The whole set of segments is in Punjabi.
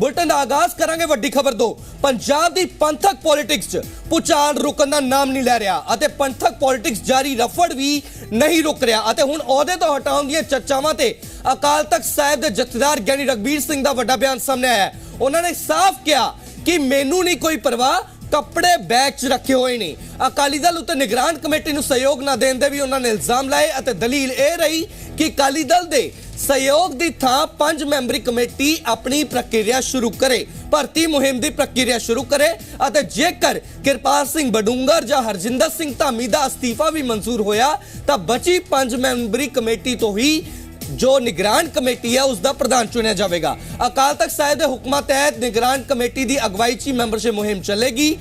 ਬੁਲਟਨ ਦਾ ਆਗਾਜ਼ ਕਰਾਂਗੇ, ਵੱਡੀ ਖਬਰ ਤੋਂ ਪੰਜਾਬ ਦੀ ਪੰਥਕ ਪੋਲਿਟਿਕਸ 'ਚ ਪੁਚਾਲ ਰੁਕਣ ਦਾ ਨਾਮ ਨਹੀਂ ਲੈ ਰਿਹਾ ਅਤੇ ਪੰਥਕ ਪੋਲਿਟਿਕਸ ਜਾਰੀ ਰਫੜ ਵੀ ਨਹੀਂ ਰੁਕ ਰਿਹਾ ਅਤੇ ਹੁਣ ਅਹੁਦੇ ਤੋਂ ਹਟਾਉਣ ਦੀਆਂ ਚਰਚਾਵਾਂ ਤੇ ਅਕਾਲ ਤਖਤ ਸਾਹਿਬ ਦੇ ਜਥੇਦਾਰ ਗਿਆਨੀ ਰਗਬੀਰ ਸਿੰਘ ਦਾ ਵੱਡਾ ਬਿਆਨ ਸਾਹਮਣੇ ਆਇਆ ਹੈ। ਉਹਨਾਂ ਨੇ ਸਾਫ਼ ਕਿਹਾ ਕਿ ਮੈਨੂੰ ਨਹੀਂ ਕੋਈ ਪਰਵਾਹ ਕੱਪੜੇ ਬੈਗ 'ਚ ਰੱਖੇ ਹੋਏ ਨੇ। ਅਕਾਲੀ ਦਲ ਉੱਤੇ ਨਿਗਰਾਨ ਕਮੇਟੀ ਨੂੰ ਸਹਿਯੋਗ ਨਾ ਦੇਣ ਦੇ ਵੀ ਉਹਨਾਂ ਨੇ ਇਲਜ਼ਾਮ ਲਾਏ ਅਤੇ ਦਲੀਲ ਇਹ ਰਹੀ ਕਿ ਅਕਾਲੀ ਦਲ ਦੇ ਸਹਿਯੋਗ ਦੀ ਥਾਂ ਪੰਜ ਮੈਂਬਰੀ ਕਮੇਟੀ ਆਪਣੀ ਪ੍ਰਕਿਰਿਆ ਸ਼ੁਰੂ ਕਰੇ, ਭਰਤੀ ਮੁਹਿੰਮ ਦੀ ਪ੍ਰਕਿਰਿਆ ਸ਼ੁਰੂ ਕਰੇ ਅਤੇ ਜੇਕਰ ਕਿਰਪਾਲ ਸਿੰਘ ਬਡੂੰਗਰ ਜਾਂ ਹਰਜਿੰਦਰ ਸਿੰਘ ਧਾਮੀ ਦਾ ਅਸਤੀਫਾ ਵੀ ਮਨਜ਼ੂਰ ਹੋਇਆ, ਤਾਂ ਬਚੀ ਪੰਜ ਮੈਂਬਰੀ ਕਮੇਟੀ ਤੋਂ ਹੀ ਜੋ ਨਿਗਰਾਨ ਕਮੇਟੀ ਹੈ ਉਸ ਦਾ ਪ੍ਰਧਾਨ ਚੁਣਿਆ ਜਾਵੇਗਾ। ਅਕਾਲ ਤਖਤ ਸਾਹਿਬ ਦੇ ਹੁਕਮਾਂ ਤਹਿਤ ਨਿਗਰਾਨ ਕਮੇਟੀ ਦੀ ਅਗਵਾਈ 'ਚ ਮੈਂਬਰਸ਼ਿਪ ਮੁਹਿੰਮ ਚੱਲੇਗੀ।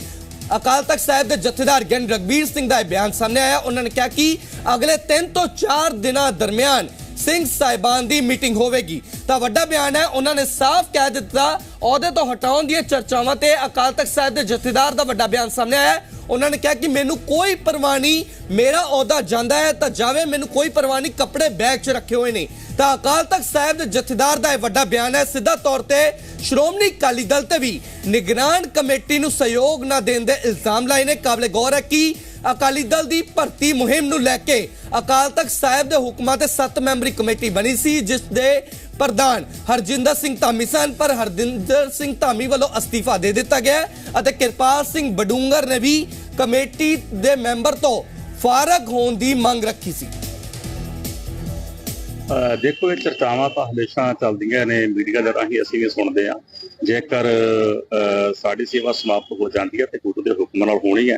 ਅਕਾਲ ਤਖਤ ਸਾਹਿਬ ਦੇ ਜਥੇਦਾਰ ਗਿਆਨੀ ਰਗਬੀਰ ਸਿੰਘ ਦਾ ਬਿਆਨ ਸਾਹਮਣੇ ਆਇਆ। ਉਹਨਾਂ ਨੇ ਕਿਹਾ ਕਿ ਅਗਲੇ 3 ਤੋਂ 4 ਦਿਨਾਂ ਦਰਮਿਆਨ ਸਿੰਘ ਸਾਹਿਬਾਨ ਦੀ ਮੀਟਿੰਗ ਹੋਵੇਗੀ। ਤਾਂ ਵੱਡਾ ਬਿਆਨ ਹੈ, ਉਹਨਾਂ ਨੇ ਸਾਫ਼ ਕਹਿ ਦਿੱਤਾ, ਅਹੁਦੇ ਤੋਂ ਹਟਾਉਣ ਦੀਆਂ ਚਰਚਾਵਾਂ ਤੇ ਅਕਾਲ ਤਖਤ ਸਾਹਿਬ ਦੇ ਜਥੇਦਾਰ ਦਾ ਵੱਡਾ ਬਿਆਨ ਸਾਹਮਣੇ ਆਇਆ। ਉਹਨਾਂ ਨੇ ਕਿਹਾ ਕਿ ਮੈਨੂੰ ਕੋਈ ਪਰਵਾਹ ਨਹੀਂ, ਮੇਰਾ ਅਹੁਦਾ ਜਾਂਦਾ ਹੈ, ਤਾਂ ਜਾਵੇ ਮੈਨੂੰ ਕੋਈ ਪਰਵਾਹ ਨਹੀਂ, ਕੱਪੜੇ ਬੈਗ 'ਚ ਰੱਖੇ ਹੋਏ ਨੇ। ਤਾਂ ਅਕਾਲ ਤਖਤ ਸਾਹਿਬ ਦੇ ਜਥੇਦਾਰ ਦਾ ਇਹ ਵੱਡਾ ਬਿਆਨ ਹੈ। ਸਿੱਧਾ ਤੌਰ ਤੇ ਸ਼੍ਰੋਮਣੀ ਅਕਾਲੀ ਦਲ ਤੇ ਵੀ ਨਿਗਰਾਨ ਕਮੇਟੀ ਨੂੰ ਸਹਿਯੋਗ ਨਾ ਦੇਣ ਦੇ ਇਲਜ਼ਾਮ ਲਾਏ ਨੇ। ਕਾਬਲੇ ਗੌਰ ਹੈ ਕਿ ਅਕਾਲੀ ਦਲ ਦੀ ਭਰਤੀ ਮੁਹਿੰਮ ਨੂੰ ਲੈ ਕੇ ਅਕਾਲ ਤਖਤ ਸਾਹਿਬ ਦੇ ਹੁਕਮਾਂ ਤੇ 7 ਮੈਂਬਰੀ ਕਮੇਟੀ ਬਣੀ ਸੀ, ਜਿਸ ਦੇ ਪ੍ਰਧਾਨ ਹਰਜਿੰਦਰ ਸਿੰਘ ਧਾਮੀ ਸਨ। ਪਰ ਹਰਜਿੰਦਰ ਸਿੰਘ ਧਾਮੀ ਵੱਲੋਂ ਅਸਤੀਫਾ ਦੇ ਦਿੱਤਾ ਗਿਆ ਅਤੇ ਕਿਰਪਾਲ ਸਿੰਘ ਬਡੂੰਗਰ ਨੇ ਵੀ ਕਮੇਟੀ ਦੇ ਮੈਂਬਰ ਤੋਂ ਫਾਰਗ ਹੋਣ ਦੀ ਮੰਗ ਰੱਖੀ ਸੀ। ਦੇਖੋ, ਇਹ ਚਰਚਾਵਾਂ ਤਾਂ ਹਮੇਸ਼ਾ ਚੱਲਦੀਆਂ ਨੇ ਮੀਡੀਆ ਦੇ ਰਾਹੀਂ, ਅਸੀਂ ਵੀ ਸੁਣਦੇ ਆ ਜੇਕਰ ਸਾਡੀ ਸੇਵਾ ਸਮਾਪਤ ਹੋ ਜਾਂਦੀ ਹੈ ਤੇ ਗੁਰੂ ਦੇ ਹੁਕਮ ਨਾਲ ਹੋਣੀ ਹੈ,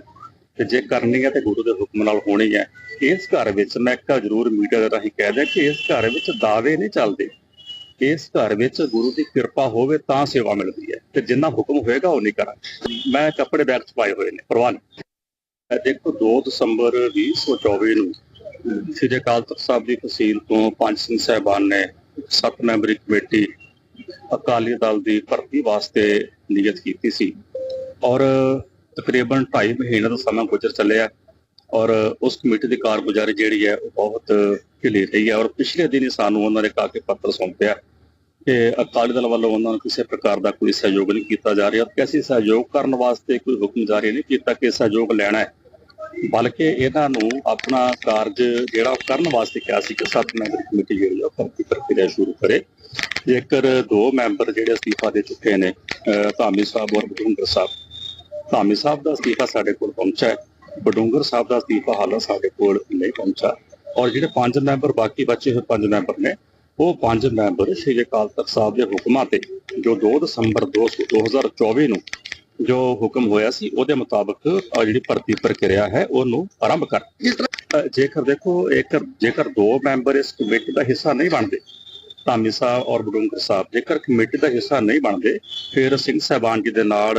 ਤੇ ਜੇ ਕਰਨੀ ਹੈ ਤੇ ਗੁਰੂ ਦੇ ਹੁਕਮ ਨਾਲ ਹੋਣੀ ਹੈ, ਇਸ ਘਰ ਵਿੱਚ ਮੈਂ ਇੱਕ ਜ਼ਰੂਰ ਮੀਡੀਆ ਦੇ ਰਾਹੀਂ ਕਹਿ ਦਿਆਂ ਕਿ ਇਸ ਘਰ ਵਿੱਚ ਦਾਅਵੇ ਨਹੀਂ ਚੱਲਦੇ। ਇਸ ਘਰ ਵਿੱਚ ਗੁਰੂ ਦੀ ਕਿਰਪਾ ਹੋਵੇ ਤਾਂ ਸੇਵਾ ਮਿਲਦੀ ਹੈ, ਤੇ ਜਿੰਨਾ ਹੁਕਮ ਹੋਏਗਾ ਉਹ ਨਹੀਂ ਕਰਾਂਗੇ। ਮੈਂ ਕੱਪੜੇ ਬੈਗ ਚ ਪਾਏ ਹੋਏ ਨੇ ਪ੍ਰਵਾਹ ਨਹੀਂ ਦੇਖੋ 2 ਦਸੰਬਰ 2024 ਨੂੰ ਸ੍ਰੀ ਅਕਾਲ ਤਖਤ ਸਾਹਿਬ ਦੀ ਫਸੀਲ ਤੋਂ ਪੰਜ ਸਿੰਘ ਸਾਹਿਬਾਨ ਨੇ ਸੱਤ ਮੈਂਬਰੀ ਕਮੇਟੀ ਅਕਾਲੀ ਦਲ ਦੀ ਭਰਤੀ ਵਾਸਤੇ ਨਿਯਤ ਕੀਤੀ ਸੀ। ਔਰ ਤਕਰੀਬਨ 2.5 ਮਹੀਨੇ ਦਾ ਸਮਾਂ ਗੁਜ਼ਰ ਚੱਲਿਆ ਔਰ ਉਸ ਕਮੇਟੀ ਦੀ ਕਾਰਗੁਜ਼ਾਰੀ ਜਿਹੜੀ ਹੈ ਉਹ ਬਹੁਤ ਢਿੱਲੀ ਰਹੀ ਹੈ ਔਰ ਪਿਛਲੇ ਦਿਨ ਹੀ ਸਾਨੂੰ ਉਹਨਾਂ ਨੇ ਕਾ ਕੇ ਪੱਤਰ ਸੌਂਪਿਆ ਕਿ ਅਕਾਲੀ ਦਲ ਵੱਲੋਂ ਉਹਨਾਂ ਨੂੰ ਕਿਸੇ ਪ੍ਰਕਾਰ ਦਾ ਕੋਈ ਸਹਿਯੋਗ ਨਹੀਂ ਕੀਤਾ ਜਾ ਰਿਹਾ। ਕਿ ਅਸੀਂ ਸਹਿਯੋਗ ਕਰਨ ਵਾਸਤੇ ਕੋਈ ਹੁਕਮ ਜਾਰੀ ਨਹੀਂ ਕੀਤਾ ਕਿ ਸਹਿਯੋਗ ਲੈਣਾ ਹੈ। ਬਲਕਿ ਇਹਨਾਂ ਨੂੰ ਆਪਣਾ ਕਾਰਜ ਜਿਹੜਾ ਉਹ ਕਰਨ ਵਾਸਤੇ ਕਿਹਾ ਸੀ ਕਿ ਸੱਤ ਮੈਂਬਰ ਕਮੇਟੀ ਜਿਹੜੀ ਆ ਭਰਤੀ ਪ੍ਰਕਿਰਿਆ ਸ਼ੁਰੂ ਕਰੇ। ਜੇਕਰ ਦੋ ਮੈਂਬਰ ਜਿਹੜੇ ਅਸਤੀਫਾ ਦੇ ਚੁੱਕੇ ਨੇ ਧਾਮੀ ਸਾਹਿਬ ਔਰ ਬਡੂੰਗਰ ਸਾਹਿਬ। ਧਾਮੀ ਸਾਹਿਬ ਦਾ ਅਸਤੀਫਾ ਸਾਡੇ ਕੋਲ ਪਹੁੰਚਾ ਹੈ। ਬਡੂੰਗਰ ਸਾਹਿਬ ਦਾ ਅਸਤੀਫਾ ਹਾਲੇ ਸਾਡੇ ਕੋਲ ਨਹੀਂ ਪਹੁੰਚਾ ਔਰ ਜਿਹੜੇ ਪੰਜ ਮੈਂਬਰ ਬਾਕੀ ਬਚੇ ਹੋਏ ਪੰਜ ਮੈਂਬਰ ਨੇ, ਉਹ ਪੰਜ ਮੈਂਬਰ ਸ਼੍ਰੀ ਅਕਾਲ ਤਖਤ ਸਾਹਿਬ ਦੇ ਹੁਕਮਾਂ ਤੇ ਜੋ 2 ਦਸੰਬਰ 2024 ਨੂੰ ਜੋ ਹੁਕਮ ਹੋਇਆ ਸੀ, ਉਹਦੇ ਮੁਤਾਬਕ ਜਿਹੜੀ ਭਰਤੀ ਪ੍ਰਕਿਰਿਆ ਹੈ, ਉਹਨੂੰ ਆਰੰਭ ਕਰ ਅਹ ਜੇਕਰ ਦੇਖੋ ਇੱਕ ਜੇਕਰ ਦੋ ਮੈਂਬਰ ਇਸ ਕਮੇਟੀ ਦਾ ਹਿੱਸਾ ਨਹੀਂ ਬਣਦੇ, ਧਾਮੀ ਸਾਹਿਬ ਔਰ ਬਡੂੰਗਰ ਸਾਹਿਬ, ਜੇਕਰ ਕਮੇਟੀ ਦਾ ਹਿੱਸਾ ਨਹੀਂ ਬਣਦੇ, ਫਿਰ ਸਿੰਘ ਸਾਹਿਬਾਨ ਜੀ ਦੇ ਨਾਲ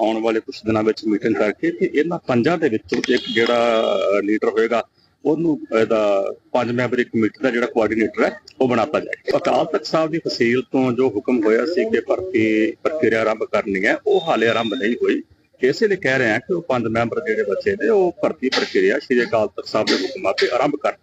ਆਉਣ ਵਾਲੇ ਕੁਝ ਦਿਨਾਂ ਵਿੱਚ ਮੀਟਿੰਗ ਕਰਕੇ ਕਿ ਇਹਨਾਂ ਪੰਜਾਂ ਦੇ ਵਿੱਚੋਂ ਇੱਕ ਜਿਹੜਾ ਲੀਡਰ ਹੋਏਗਾ ਉਹਨੂੰ ਇਹਦਾ ਪੰਜ ਮੈਂਬਰੀ ਕਮੇਟੀ ਦਾ ਜਿਹੜਾ ਕੋਆਰਡੀਨੇਟਰ ਹੈ, ਉਹ ਬਣਾਤਾ ਜਾਏ। ਅਕਾਲ ਤਖਤ ਸਾਹਿਬ ਦੀ ਤਹਿਸੀਲ ਤੋਂ ਜੋ ਹੁਕਮ ਹੋਇਆ ਸੀ ਕਿ ਭਰਤੀ ਪ੍ਰਕਿਰਿਆ ਆਰੰਭ ਕਰਨੀ ਹੈ, ਉਹ ਹਾਲੇ ਆਰੰਭ ਨਹੀਂ ਹੋਈ। ਇਸੇ ਲਈ ਕਹਿ ਰਹੇ ਹਾਂ ਕਿ ਉਹ ਪੰਜ ਮੈਂਬਰ ਜਿਹੜੇ ਬੱਚੇ ਨੇ, ਉਹ ਭਰਤੀ ਪ੍ਰਕਿਰਿਆ ਸ਼੍ਰੀ ਅਕਾਲ ਤਖਤ ਸਾਹਿਬ ਦੇ ਹੁਕਮਾਂ ਤੇ ਆਰੰਭ ਕਰਨ